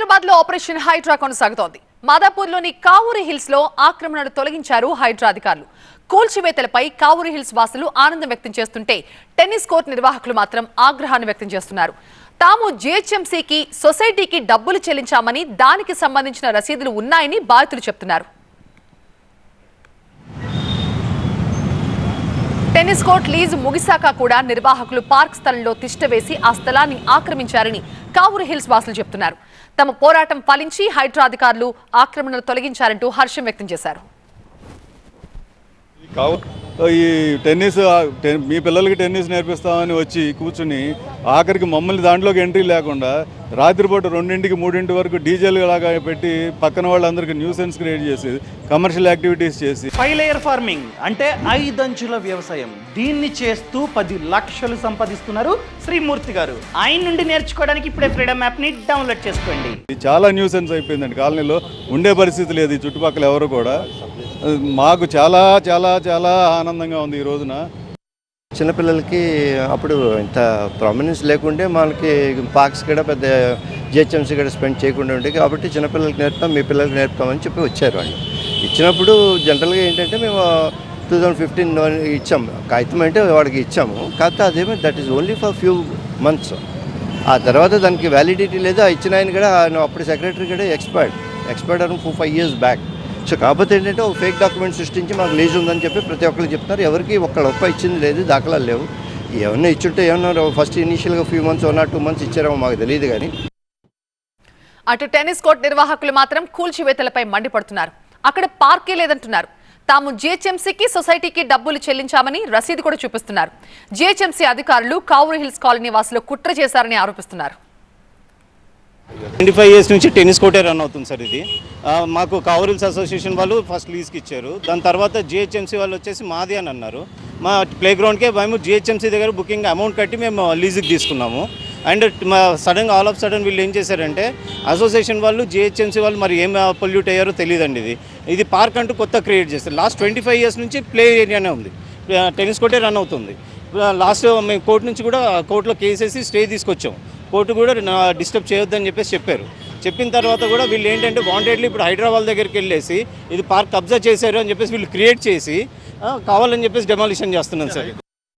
హైదరాబాద్లో ఆపరేషన్ హైడ్రా కొనసాగుతోంది. మాదాపూర్లోని కావూరి హిల్స్లో ఆక్రమణను తొలగించారు హైడ్రా అధికారులు. కూల్చివేతలపై కావూరి హిల్స్ వాసులు ఆనందం వ్యక్తం చేస్తుంటే టెన్నిస్ కోర్టు నిర్వాహకులు మాత్రం ఆగ్రహాన్ని వ్యక్తం చేస్తున్నారు. తాము జిహెచ్ఎంసీకి సొసైటీకి డబ్బులు చెల్లించామని దానికి సంబంధించిన రసీదులు ఉన్నాయని బాధితులు చెప్తున్నారు. టెన్నిస్ కోర్ట్ లీజు ముగిశాక కూడా నిర్వాహకులు పార్క్ స్థలంలో తిష్టవేసి ఆ స్థలాన్ని ఆక్రమించారని కావూరు హిల్స్ వాసులు చెప్తున్నారు. తమ పోరాటం ఫలించి హైడ్రా అధికారులు ఆక్రమణలు తొలగించారంటూ హర్షం వ్యక్తం చేశారు. ఈ టెన్నిస్ మీ పిల్లలకి టెన్నిస్ నేర్పిస్తామని వచ్చి కూర్చుని ఆఖరికి మమ్మల్ని దాంట్లోకి ఎంట్రీ లేకుండా రాత్రిపూట రెండింటికి మూడింటి వరకు డీజేలు లాగా పెట్టి పక్కన వాళ్ళందరికీ న్యూసెన్స్ క్రియేట్ చేసి కమర్షియల్ యాక్టివిటీస్ చేసి. ఫైవ్ లేయర్ ఫార్మింగ్ అంటే ఐదంచుల వ్యవసాయం. దీన్ని చేస్తూ పది లక్షలు సంపాదిస్తున్నారు శ్రీమూర్తి గారు. ఆయన నుండి నేర్చుకోవడానికి ఇప్పుడే ఫ్రీడమ్ యాప్ని డౌన్లోడ్ చేసుకోండి. ఇది చాలా న్యూసెన్స్ అయిపోయిందండి కాలనీలో. ఉండే పరిస్థితి లేదు ఈ చుట్టుపక్కల ఎవరు కూడా. మాకు చాలా చాలా చాలా ఆనందంగా ఉంది ఈ రోజున. చిన్నపిల్లలకి అప్పుడు ఇంత ప్రామినెన్స్ లేకుండే మనకి పార్క్స్ కూడా పెద్ద జిహెచ్ఎంసీ కూడా స్పెండ్ చేయకుండా ఉండే. కాబట్టి చిన్నపిల్లలకి నేర్పుతాం మీ పిల్లలకి నేర్పుతామని చెప్పి వచ్చారు వాళ్ళు. ఇచ్చినప్పుడు జనరల్గా ఏంటంటే మేము టూ థౌజండ్ ఫిఫ్టీన్ ఇచ్చాము కాగితం అంటే వాడికి ఇచ్చాము. కాకపోతే అదేమో that is only for few months ఆ తర్వాత దానికి వ్యాలిడిటీ లేదు. ఆ ఇచ్చిన ఆయన కూడా అప్పుడు సెక్రటరీ కూడా ఎక్స్పైర్డ్ ఎక్స్పైర్డ్ అని four five years back so కాకపోతే ఏంటంటే ఒక ఫేక్ డాక్యుమెంట్ సృష్టించి మాకు లీజ్ ఉందని చెప్పి ప్రతి ఒక్కరు చెప్తున్నారు. ఎవరికి ఒక్క ఒక్క ఇచ్చింది లేదు దాఖలాలు లేవు. ఏమన్నా ఇచ్చుంటే ఏమన్నా ఫస్ట్ ఇనీషియల్గా few months one or two months ఇచ్చారేమో మాకు తెలియదు కానీ. అటు టెన్నిస్ కోర్టు నిర్వాహకులు మాత్రం కూల్చివేతలపై మండిపడుతున్నారు. అక్కడ పార్కే లేదంటున్నారు. తాము జీహెచ్ఎంసీకి సొసైటీకి డబ్బులు చెల్లించామని రసీదు కూడా చూపిస్తున్నారు. జీహెచ్ఎంసీ అధికారులు కావూరు హిల్స్ కాలనీ వాసులు కుట్ర చేశారని ఆరోపిస్తున్నారు. ట్వంటీ ఫైవ్ ఇయర్స్ నుంచి టెన్నిస్ కోర్టే రన్ అవుతుంది సార్ ఇది. మాకు కావరిల్స్ అసోసియేషన్ వాళ్ళు ఫస్ట్ లీజ్కి ఇచ్చారు. దాని తర్వాత జిహెచ్ఎంసీ వాళ్ళు వచ్చేసి మాది అని అన్నారు. మా ప్లే గ్రౌండ్కే మేము జిహెచ్ఎంసీ దగ్గర బుకింగ్ అమౌంట్ కట్టి మేము లీజ్కి తీసుకున్నాము. అండ్ మా సడన్గా ఆల్ ఆఫ్ సడన్ వీళ్ళు ఏం చేశారంటే అసోసియేషన్ వాళ్ళు జిహెచ్ఎంసీ వాళ్ళు మరి ఏం పొల్యూట్ అయ్యారో తెలియదండి ఇది. ఇది పార్క్ అంటూ కొత్త క్రియేట్ చేస్తారు లాస్ట్ ట్వంటీ ఫైవ్ ఇయర్స్ నుంచి ప్లే ఏరియానే ఉంది. టెన్నిస్ కోర్టే రన్ అవుతుంది. లాస్ట్ మేము కోర్టు నుంచి కూడా కోర్టులో కేసేసి స్టే తీసుకొచ్చాం. కోర్టు కూడా డిస్టర్బ్ చేయొద్దని చెప్పేసి చెప్పారు. చెప్పిన తర్వాత కూడా వీళ్ళు ఏంటంటే వాంటెడ్లీ ఇప్పుడు హైదరాబాద్ దగ్గరికి వెళ్ళేసి ఇది పార్క్ కబ్జా చేశారు అని చెప్పేసి వీళ్ళు క్రియేట్ చేసి కావాలని చెప్పేసి డెమాలిషన్ చేస్తున్నాను సార్.